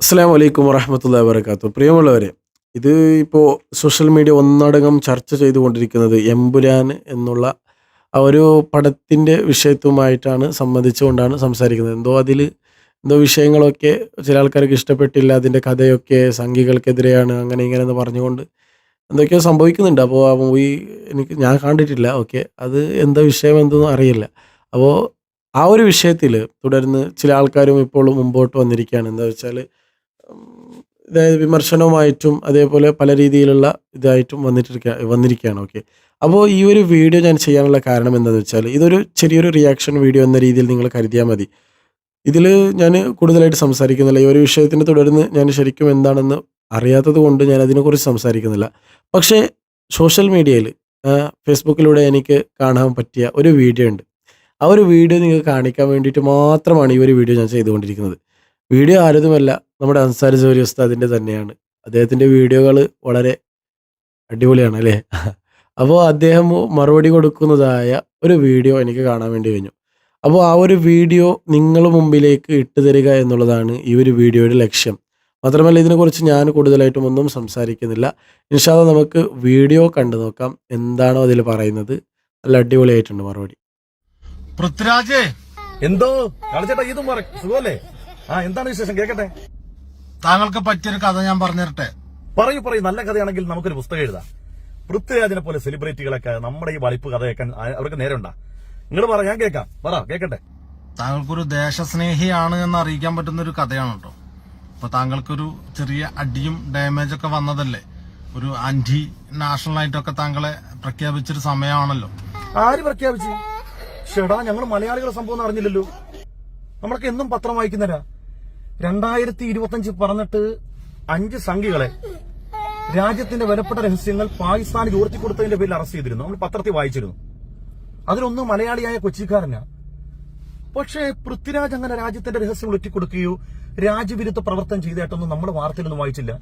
അസ്സാം വലൈക്കും വറഹമത്തല്ല വാബർക്കാത്തു പ്രിയമുള്ളവരെ ഇത് ഇപ്പോൾ സോഷ്യൽ മീഡിയ ഒന്നടങ്കം ചർച്ച ചെയ്തുകൊണ്ടിരിക്കുന്നത് എമ്പുരാൻ എന്നുള്ള ആ ഒരു പടത്തിന്റെ വിഷയത്വമായിട്ടാണ് സംബന്ധിച്ചുകൊണ്ടാണ് സംസാരിക്കുന്നത്. എന്തോ അതിൽ എന്തോ വിഷയങ്ങളൊക്കെ ചില ആൾക്കാർക്ക് ഇഷ്ടപ്പെട്ടില്ല അതിന്റെ കഥയൊക്കെ സംഘികൾക്കെതിരെയാണ് അങ്ങനെ ഇങ്ങനെ എന്ന് പറഞ്ഞുകൊണ്ട് എന്തൊക്കെയോ സംഭവിക്കുന്നുണ്ട്. അപ്പോൾ ആ മൂവി എനിക്ക് ഞാൻ കണ്ടിട്ടില്ല ഓക്കെ. അത് എന്താ വിഷയം എന്തോ അറിയില്ല. അപ്പോൾ ആ ഒരു വിഷയത്തിൽ തുടർന്ന് ചില ആൾക്കാരും ഇപ്പോൾ മുമ്പോട്ട് വന്നിരിക്കുകയാണ്. എന്താ വെച്ചാൽ അതായത് വിമർശനവുമായിട്ടും അതേപോലെ പല രീതിയിലുള്ള ഇതായിട്ടും വന്നിട്ടിരിക്കുക വന്നിരിക്കുകയാണ്. ഓക്കെ അപ്പോൾ ഈ ഒരു വീഡിയോ ഞാൻ ചെയ്യാനുള്ള കാരണം എന്താണെന്ന് വെച്ചാൽ ഇതൊരു ചെറിയൊരു റിയാക്ഷൻ വീഡിയോ എന്ന രീതിയിൽ നിങ്ങൾ കരുതിയാൽ മതി. ഇതിൽ ഞാൻ കൂടുതലായിട്ട് സംസാരിക്കുന്നില്ല. ഈ ഒരു വിഷയത്തിനെ തുടർന്ന് ഞാൻ ശരിക്കും എന്താണെന്ന് അറിയാത്തത് കൊണ്ട് ഞാൻ അതിനെക്കുറിച്ച് സംസാരിക്കുന്നില്ല. പക്ഷേ സോഷ്യൽ മീഡിയയിൽ ഫേസ്ബുക്കിലൂടെ എനിക്ക് കാണാൻ പറ്റിയ ഒരു വീഡിയോ ഉണ്ട്. ആ ഒരു വീഡിയോ നിങ്ങൾക്ക് കാണിക്കാൻ വേണ്ടിയിട്ട് മാത്രമാണ് ഈ ഒരു വീഡിയോ ഞാൻ ചെയ്തുകൊണ്ടിരിക്കുന്നത്. വീഡിയോ ആരതുമല്ല. നമ്മുടെ അൻസാരി ജോലി ഉസ്താദിന്റെ തന്നെയാണ്. അദ്ദേഹത്തിന്റെ വീഡിയോകൾ വളരെ അടിപൊളിയാണ് അല്ലേ? അപ്പോൾ അദ്ദേഹം മറുപടി കൊടുക്കുന്നതായ ഒരു വീഡിയോ എനിക്ക് കാണാൻ വേണ്ടി കഴിഞ്ഞു. അപ്പോൾ ആ ഒരു വീഡിയോ നിങ്ങൾ മുമ്പിലേക്ക് ഇട്ട് തരിക എന്നുള്ളതാണ് ഈ ഒരു വീഡിയോയുടെ ലക്ഷ്യം. മാത്രമല്ല ഇതിനെക്കുറിച്ച് ഞാൻ കൂടുതലായിട്ടും ഒന്നും സംസാരിക്കുന്നില്ല. ഇൻഷാല്ല നമുക്ക് വീഡിയോ കണ്ടു നോക്കാം. എന്താണോ അതിൽ പറയുന്നത്. നല്ല അടിപൊളിയായിട്ടുണ്ട് മറുപടി. പൃഥ്വിരാജേ എന്തോ? കളിച്ചേട്ടാ ഇതും പറ സുഖമല്ലേ? ആ എന്താണ് വിശേഷം? കേക്കട്ടെ താങ്കൾക്ക് പറ്റിയൊരു കഥ ഞാൻ പറഞ്ഞു തരട്ടെ പറയൂ പറയൂ. നല്ല കഥയാണെങ്കിൽ നമുക്കൊരു പുസ്തകം എഴുതാം. പൃഥ്വിരാജിനെ പോലെ സെലിബ്രിറ്റികളൊക്കെ നമ്മുടെ ഈ വളിപ്പ് കഥ കേൾക്കാൻ അവർക്ക് നേരമുണ്ടാ നിങ്ങൾ പറ ഞാൻ കേൾക്കാം. പറ കേക്കട്ടെ താങ്കൾക്കൊരു ദേശസ്നേഹിയാണ് എന്ന് അറിയിക്കാൻ പറ്റുന്ന ഒരു കഥയാണ് കേട്ടോ അപ്പൊ താങ്കൾക്കൊരു ചെറിയ അടിയും ഡാമേജ് ഒക്കെ വന്നതല്ലേ? ഒരു ആന്റി നാഷണൽ ആയിട്ടൊക്കെ താങ്കളെ പ്രഖ്യാപിച്ചൊരു സമയമാണല്ലോ. ആര് പ്രഖ്യാപിച്ചു? ഷെടാ ഞങ്ങൾ മലയാളികളെ സംഭവം അറിഞ്ഞില്ലല്ലോ. നമ്മളൊക്കെ എന്നും പത്രം വായിക്കുന്നവരാ. രണ്ടായിരത്തി ഇരുപത്തിയഞ്ച് പറഞ്ഞിട്ട് അഞ്ച് സംഖ്യകളെ രാജ്യത്തിന്റെ വിലപ്പെട്ട രഹസ്യങ്ങൾ പാകിസ്ഥാന് ചോർത്തി കൊടുത്തതിന്റെ പേരിൽ അറസ്റ്റ് ചെയ്തിരുന്നു. നമ്മൾ പത്രത്തിൽ വായിച്ചിരുന്നു. അതിലൊന്നും മലയാളിയായ കൊച്ചിക്കാരന. പക്ഷേ പൃഥ്വിരാജ് അങ്ങനെ രാജ്യത്തിന്റെ രഹസ്യങ്ങൾ ഒറ്റിക്കൊടുക്കുകയോ രാജ്യവിരുദ്ധ പ്രവർത്തനം ചെയ്തതായിട്ടൊന്നും നമ്മുടെ വാർത്തയിലൊന്നും വായിച്ചില്ല.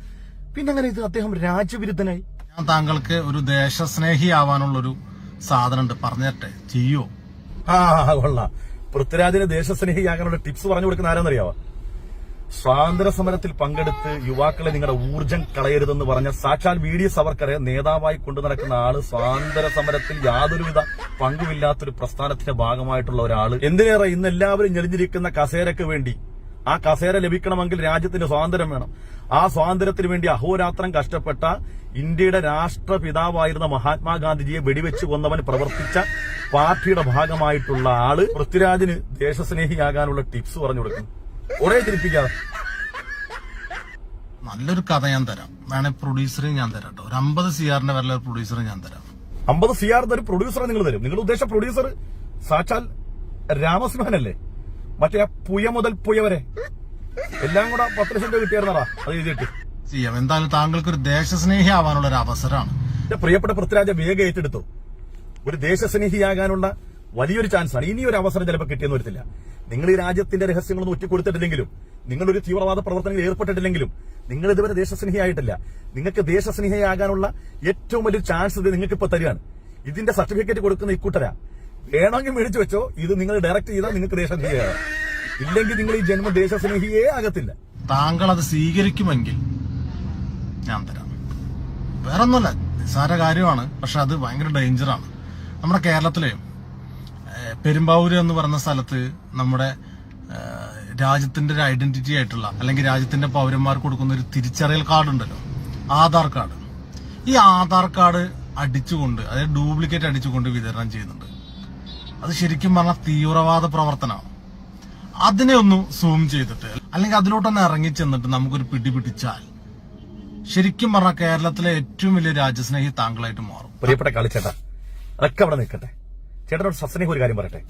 പിന്നെ അങ്ങനെ ഇത് അദ്ദേഹം രാജ്യവിരുദ്ധനായി. ഞാൻ താങ്കൾക്ക് ഒരു ദേശസ്നേഹിയാവാനുള്ളൊരു സാധനം ഉണ്ട് പറഞ്ഞു തരട്ടെ ചെയ്യോ? ആ കൊള്ളാം. പൃഥ്വിരാജിന് ദേശസ്നേഹിയാകാനുള്ള ടിപ്സ് പറഞ്ഞു കൊടുക്കുന്ന ആരാന്നറിയാവോ? സ്വാതന്ത്ര്യ സമരത്തിൽ പങ്കെടുത്ത് യുവാക്കളെ നിങ്ങളുടെ ഊർജം കളയരുതെന്ന് പറഞ്ഞ സാക്ഷാൽ വി ഡി സവർക്കറെ നേതാവായി കൊണ്ടു നടക്കുന്ന ആൾ സ്വാതന്ത്ര്യ സമരത്തിൽ യാതൊരുവിധ പങ്കുമില്ലാത്തൊരു പ്രസ്ഥാനത്തിന്റെ ഭാഗമായിട്ടുള്ള ഒരാൾ. എന്തിനേറെ ഇന്ന് എല്ലാവരും ഞെളിഞ്ഞിരിക്കുന്ന കസേരക്ക് വേണ്ടി ആ കസേര ലഭിക്കണമെങ്കിൽ രാജ്യത്തിന് സ്വാതന്ത്ര്യം വേണം. ആ സ്വാതന്ത്ര്യത്തിന് വേണ്ടി അഹോരാത്രം കഷ്ടപ്പെട്ട ഇന്ത്യയുടെ രാഷ്ട്രപിതാവായിരുന്ന മഹാത്മാഗാന്ധിജിയെ വെടിവെച്ച് കൊന്നവൻ പ്രവർത്തിച്ച പാർട്ടിയുടെ ഭാഗമായിട്ടുള്ള ആൾ പൃഥ്വിരാജിന് ദേശസ്നേഹിയാകാനുള്ള ടിപ്സ് പറഞ്ഞു കൊടുക്കുന്നു. കുറെ നല്ലൊരു കഥ ഞാൻ തരാം. വേണേ പ്രൊഡ്യൂസറെ ഞാൻ തരാം കേട്ടോ. ഒരു അമ്പത് സിആറിന്റെ വരല പ്രൊഡ്യൂസറെ ഞാൻ തരാം. അമ്പത് സി ആർ ഒരു പ്രൊഡ്യൂസറെ നിങ്ങൾ തരും. നിങ്ങൾ ഉദ്ദേശ പ്രൊഡ്യൂസർ സാക്ഷാൽ രാമസിംഹനല്ലേ? മറ്റേ പുയ മുതൽ പുയ വരെ. എല്ലാം കൂടെ പത്ത് ലക്ഷം രൂപ കിട്ടിയായിരുന്നടാ. അത് എഴുതിയിട്ട്. ചെയ്യാം. എന്തായാലും താങ്കൾക്ക് ഒരു ദേശസ്നേഹി ആവാനുള്ള ഒരു അവസരമാണ്. എന്റെ പ്രിയപ്പെട്ട പൃഥ്വിരാജ വേഗം ഏറ്റെടുത്തു. ഒരു ദേശസ്നേഹിയാകാനുള്ള വലിയൊരു ചാൻസ് ആണ്. അവസരം ചിലപ്പോൾ കിട്ടിയെന്ന് വരത്തില്ല. നിങ്ങൾ ഈ രാജ്യത്തിന്റെ രഹസ്യങ്ങളൊന്നും ഒറ്റിക്കൊടുത്തിട്ടില്ലെങ്കിലും നിങ്ങളൊരു തീവ്രവാദ പ്രവർത്തനങ്ങളിൽ ഏർപ്പെട്ടിട്ടില്ലെങ്കിലും നിങ്ങൾ ഇതുവരെ ദേശസ്നേഹിയായിട്ടില്ല. നിങ്ങൾക്ക് ദേശസ്നേഹിയാകാനുള്ള ഏറ്റവും വലിയ ചാൻസ് ഇത് നിങ്ങൾക്ക് ഇപ്പൊ തരികയാണ്. ഇതിന്റെ സർട്ടിഫിക്കറ്റ് കൊടുക്കുന്ന ഇക്കൂട്ടരാ. വേണമെങ്കിൽ മേടിച്ചു വെച്ചോ. ഇത് നിങ്ങൾ ഡയറക്റ്റ് ചെയ്താൽ നിങ്ങൾക്ക് ദേശസ്നേഹിയാണ് ഇല്ലെങ്കിൽ നിങ്ങൾ ഈ ജന്മ ദേശസ്നേഹിയേ ആകത്തില്ല. താങ്കൾ അത് സ്വീകരിക്കുമെങ്കിൽ ഞാൻ തരാം. വേറൊന്നുമല്ല നിസ്സാര കാര്യമാണ്. പക്ഷെ അത് ഭയങ്കര ഡേഞ്ചറാണ് നമ്മുടെ കേരളത്തിലെ ഏഹ്, പെരുമ്പാവൂര് എന്ന് പറഞ്ഞ സ്ഥലത്ത് നമ്മുടെ രാജ്യത്തിന്റെ ഒരു ഐഡന്റിറ്റി ആയിട്ടുള്ള അല്ലെങ്കിൽ രാജ്യത്തിന്റെ പൗരന്മാർക്ക് കൊടുക്കുന്ന ഒരു തിരിച്ചറിയൽ കാർഡ് ഉണ്ടല്ലോ. ആധാർ കാർഡ് ഈ ആധാർ കാർഡ് അടിച്ചുകൊണ്ട് അതായത് ഡ്യൂപ്ലിക്കേറ്റ് അടിച്ചുകൊണ്ട് വിതരണം ചെയ്യുന്നുണ്ട്. അത് ശരിക്കും പറഞ്ഞാൽ തീവ്രവാദ പ്രവർത്തനമാണ്. അതിനെ ഒന്ന് സൂം ചെയ്തിട്ട് അല്ലെങ്കിൽ അതിലോട്ടൊന്ന് ഇറങ്ങി ചെന്നിട്ട് നമുക്കൊരു പിടി പിടിച്ചാൽ ശരിക്കും പറഞ്ഞാൽ കേരളത്തിലെ ഏറ്റവും വലിയ രാജ്യസ്നേഹി താങ്കളായിട്ട് മാറും. പ്രിയപ്പെട്ട കളിച്ചേട്ടാ അവിടെ നിൽക്കട്ടെ. ചേട്ടനോട് സസ്നേഹം ഒരു കാര്യം പറയട്ടെ?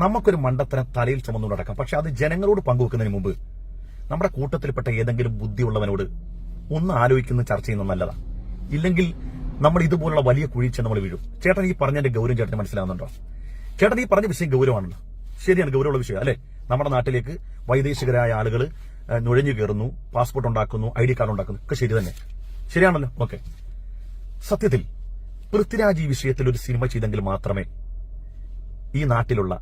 നമുക്കൊരു മണ്ടത്തരം തലയിൽ ചുമന്നുകൊണ്ട് നടക്കാം. പക്ഷെ അത് ജനങ്ങളോട് പങ്കുവെക്കുന്നതിന് മുമ്പ് നമ്മുടെ കൂട്ടത്തിൽപ്പെട്ട ഏതെങ്കിലും ബുദ്ധിയുള്ളവനോട് ഒന്ന് ആലോചിക്കുന്ന ചർച്ച ചെയ്യുന്നത് നല്ലതാ. ഇല്ലെങ്കിൽ നമ്മൾ ഇതുപോലുള്ള വലിയ കുഴിച്ച് നമ്മൾ വീഴും. ചേട്ടൻ ഈ പറഞ്ഞതിന്റെ ഗൗരവം ചേട്ടന് മനസ്സിലാവുന്നുണ്ടോ? ചേട്ടൻ ഈ പറഞ്ഞ വിഷയം ഗൗരവമാണല്ലോ. ശരിയാണ് ഗൗരവമുള്ള വിഷയം. അല്ലെ? നമ്മുടെ നാട്ടിലേക്ക് വൈദേശികരായ ആളുകൾ നുഴഞ്ഞു കയറുന്നു പാസ്പോർട്ട് ഉണ്ടാക്കുന്നു ഐ ഡി കാർഡ് ഉണ്ടാക്കുന്നു. ഒക്കെ ശരി തന്നെ. ശരിയാണല്ലോ. ഓക്കെ. സത്യത്തിൽ പൃഥ്വിരാജ് ഈ വിഷയത്തിൽ ഒരു സിനിമ ചെയ്തെങ്കിൽ മാത്രമേ ഈ നാട്ടിലുള്ള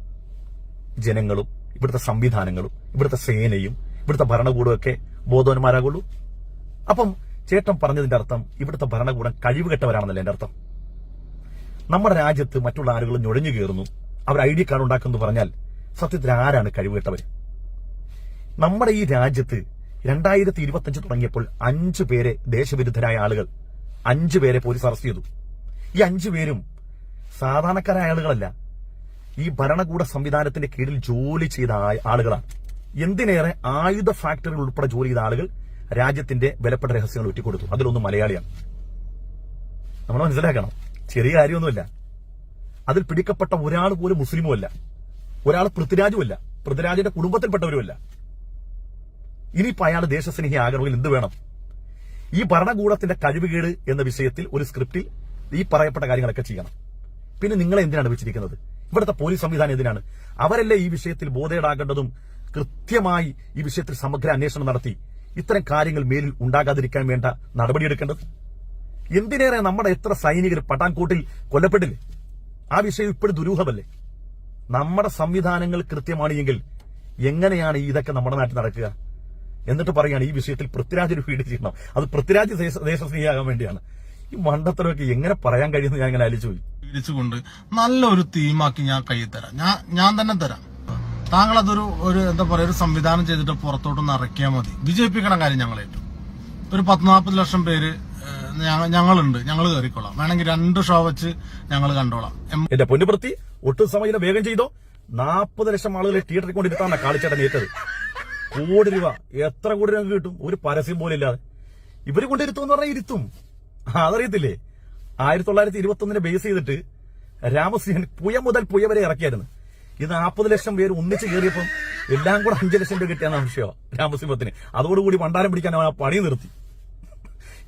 ജനങ്ങളും ഇവിടുത്തെ സംവിധാനങ്ങളും ഇവിടുത്തെ സേനയും ഇവിടുത്തെ ഭരണകൂടവും ഒക്കെ ബോധവന്മാരാകുള്ളൂ. അപ്പം ചേട്ടൻ പറഞ്ഞതിന്റെ അർത്ഥം ഇവിടുത്തെ ഭരണകൂടം കഴിവുകെട്ടവരാണെന്നല്ലേ എന്റെ അർത്ഥം? നമ്മുടെ രാജ്യത്ത് മറ്റുള്ള ആളുകൾ ഞൊഴഞ്ഞു കയറുന്നു. അവർ ഐ ഡി കാർഡ് ഉണ്ടാക്കുന്നു പറഞ്ഞാൽ സത്യത്തിൽ ആരാണ് കഴിവുകെട്ടവർ നമ്മുടെ ഈ രാജ്യത്ത് രണ്ടായിരത്തി ഇരുപത്തിയഞ്ച് തുടങ്ങിയപ്പോൾ അഞ്ചു പേരെ ദേശവിരുദ്ധരായ ആളുകൾ അഞ്ചു പേരെ പോലീസ് അറസ്റ്റ് ചെയ്തു. ഈ അഞ്ചു പേരും സാധാരണക്കാരായ ആളുകളല്ല. ഈ ഭരണകൂട സംവിധാനത്തിന്റെ കീഴിൽ ജോലി ചെയ്ത ആളുകളാണ്. എന്തിനേറെ ആയുധ ഫാക്ടറികൾ ഉൾപ്പെടെ ജോലി ചെയ്ത ആളുകൾ രാജ്യത്തിന്റെ വിലപ്പെട്ട രഹസ്യങ്ങൾ ഒറ്റിക്കൊടുത്തു അതിലൊന്ന് മലയാളിയാണ്. നമ്മൾ മനസ്സിലാക്കണം. ചെറിയ കാര്യമൊന്നുമില്ല. അതിൽ പിടിക്കപ്പെട്ട ഒരാൾ പോലും മുസ്ലിമുമല്ല ഒരാൾ പൃഥ്വിരാജുമല്ല പൃഥ്വിരാജിന്റെ കുടുംബത്തിൽപ്പെട്ടവരുമല്ല. ഇനിയിപ്പോ അയാൾ ദേശസ്നേഹി ആകണമെങ്കിൽ എന്ത് വേണം? ഈ ഭരണകൂടത്തിന്റെ കഴിവുകേട് എന്ന വിഷയത്തിൽ ഒരു സ്ക്രിപ്റ്റിൽ ഈ പറയപ്പെട്ട കാര്യങ്ങളൊക്കെ ചെയ്യണം. പിന്നെ നിങ്ങളെ എന്തിനാണ് വെച്ചിരിക്കുന്നത്? ഇവിടുത്തെ പോലീസ് സംവിധാനം എന്തിനാണ്? അവരല്ലേ ഈ വിഷയത്തിൽ ബോധേടാകേണ്ടതും കൃത്യമായി ഈ വിഷയത്തിൽ സമഗ്ര അന്വേഷണം നടത്തി ഇത്തരം കാര്യങ്ങൾ മേലിൽ ഉണ്ടാകാതിരിക്കാൻ വേണ്ട നടപടിയെടുക്കേണ്ടത്? എന്തിനേറെ നമ്മുടെ എത്ര സൈനികർ പട്ടാൻകോട്ടിൽ കൊല്ലപ്പെട്ടില്ലേ? ആ വിഷയം ഇപ്പോഴും ദുരൂഹമല്ലേ? നമ്മുടെ സംവിധാനങ്ങൾ കൃത്യമാണ് എങ്കിൽ എങ്ങനെയാണ് ഇതൊക്കെ നമ്മുടെ നാട്ടിൽ നടക്കുക? എന്നിട്ട് പറയുകയാണ് ഈ വിഷയത്തിൽ പൃഥ്വിരാജ് ഒരു ഫീഡ് ചെയ്യണം അത് പൃഥ്വിരാജ് ദേശ- ദേശസ്നേഹിയാകാൻ വേണ്ടിയാണ്. ഈ മണ്ടത്തരമൊക്കെ എങ്ങനെ പറയാൻ കഴിയുമെന്ന് ഞാൻ ഇങ്ങനെ ആലോചിച്ചു പോയി. തിരിച്ചുകൊണ്ട് നല്ലൊരു തീമാക്കി ഞാൻ കയ്യിൽ തരാം. ഞാൻ ഞാൻ തന്നെ തരാം. താങ്കൾ അതൊരു ഒരു എന്താ പറയാ ഒരു സംവിധാനം ചെയ്തിട്ട് പുറത്തോട്ടൊന്ന് ഇറക്കിയാൽ മതി. വിജയിപ്പിക്കണ കാര്യം ഞങ്ങൾ ഏറ്റു ഒരു പത്ത് നാൽപ്പത് ലക്ഷം പേര് ഞങ്ങളുണ്ട്. ഞങ്ങൾ കയറിക്കൊള്ളാം വേണമെങ്കിൽ രണ്ട് ഷോ വെച്ച് ഞങ്ങൾ കണ്ടോളാം. എന്റെ പൊന്നുപ്രത്തി ഒട്ടും സമയം വേഗം ചെയ്തോ. നാൽപ്പത് ലക്ഷം ആളുകളെ തിയേറ്ററിൽ കൊണ്ടിരുത്താണ് കാളിച്ചേട്ടൻ ഏറ്റത്. കോടി രൂപ. എത്ര കോടി രൂപ കിട്ടും? ഒരു പരസ്യം പോലും ഇല്ലാതെ. ഇവർ കൊണ്ടിരുത്തും എന്ന് പറഞ്ഞാൽ ഇരുത്തും. അതറിയത്തില്ലേ? ആയിരത്തി തൊള്ളായിരത്തി ഇരുപത്തി ഒന്നിനെ ബേസ് ചെയ്തിട്ട് രാമസിംഹൻ പുയ മുതൽ പുയ വരെ ഇറക്കിയായിരുന്നു. ഇത് നാൽപ്പത് ലക്ഷം പേര് ഒന്നിച്ച് കയറിയപ്പം എല്ലാം കൂടെ അഞ്ചു ലക്ഷം രൂപ കിട്ടിയാണ് സംശയം രാമസിംഹത്തിന്. അതോടുകൂടി പണ്ടാരം പിടിക്കാൻ ആ പണി നിർത്തി.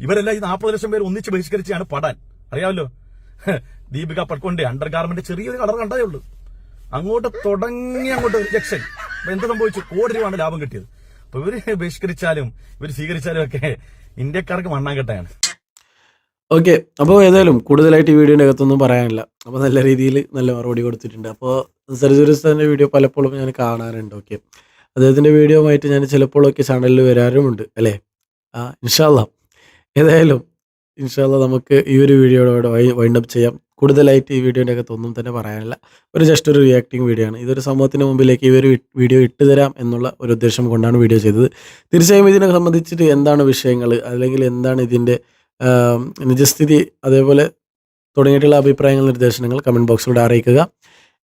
ഇവരെല്ലാം ഈ നാൽപ്പത് ലക്ഷം പേര് ഒന്നിച്ച് ബഹിഷ്കരിച്ചാണ് പടാൻ. അറിയാമല്ലോ? ദീപിക പട്കൊണ്ടേ അണ്ടർ ഗാർമെന്റ് ചെറിയൊരു കളർ കണ്ടതേ ഉള്ളൂ. അങ്ങോട്ട് തുടങ്ങി അങ്ങോട്ട് അപ്പൊ എന്ത് സംഭവിച്ചു? കോടി രൂപയാണ് ലാഭം കിട്ടിയത്. അപ്പൊ ഇവർ ബഹിഷ്കരിച്ചാലും ഇവർ സ്വീകരിച്ചാലും ഒക്കെ ഇന്ത്യക്കാർക്ക് മണ്ണാങ്കട്ടയാണ്. ഓക്കെ അപ്പോൾ ഏതായാലും കൂടുതലായിട്ട് ഈ വീഡിയോന്റെ അകത്തൊന്നും പറയാനില്ല. അപ്പോൾ നല്ല രീതിയിൽ നല്ല മറുപടി കൊടുത്തിട്ടുണ്ട്. അപ്പോൾ സർജുരിസ്താന്റെ വീഡിയോ പലപ്പോഴും ഞാൻ കാണാറുണ്ട് ഓക്കെ. അദ്ദേഹത്തിന്റെ വീഡിയോ ആയിട്ട് ഞാൻ ചിലപ്പോഴൊക്കെ ചാനലിൽ വരാറുമുണ്ട് അല്ലേ? ആ ഇൻഷാല്ല ഏതായാലും ഇൻഷാല്ല നമുക്ക് ഈ ഒരു വീഡിയോയോടെ വൈൻഡ് അപ്പ് ചെയ്യാം. കൂടുതലായിട്ട് ഈ വീഡിയോന്റെ അകത്തൊന്നും തന്നെ പറയാനില്ല. ഒരു ജസ്റ്റ് ഒരു റിയാക്ടിങ് വീഡിയോ ആണ്. ഇതൊരു സമൂഹത്തിന് മുമ്പിലേക്ക് ഈ ഒരു വീഡിയോ ഇട്ട് തരാം എന്നുള്ള ഒരു ഉദ്ദേശം കൊണ്ടാണ് വീഡിയോ ചെയ്തത്. തീർച്ചയായും ഇതിനെ സംബന്ധിച്ചിട്ട് എന്താണ് വിഷയങ്ങൾ അല്ലെങ്കിൽ എന്താണ് ഇതിന്റെ നിജസ്ഥിതി അതേപോലെ തുടങ്ങിയിട്ടുള്ള അഭിപ്രായങ്ങൾ നിർദ്ദേശങ്ങൾ കമന്റ് ബോക്സിലൂടെ അറിയിക്കുക.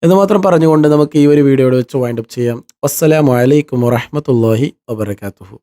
എന്ന് മാത്രം പറഞ്ഞുകൊണ്ട് നമുക്ക് ഈ ഒരു വീഡിയോയുടെ വെച്ച് വൈൻഡപ്പ് ചെയ്യാം. അസ്സലാമലൈക്കും അലൈക്കും വറഹ്മത്തുള്ളാഹി വബറകാതുഹു.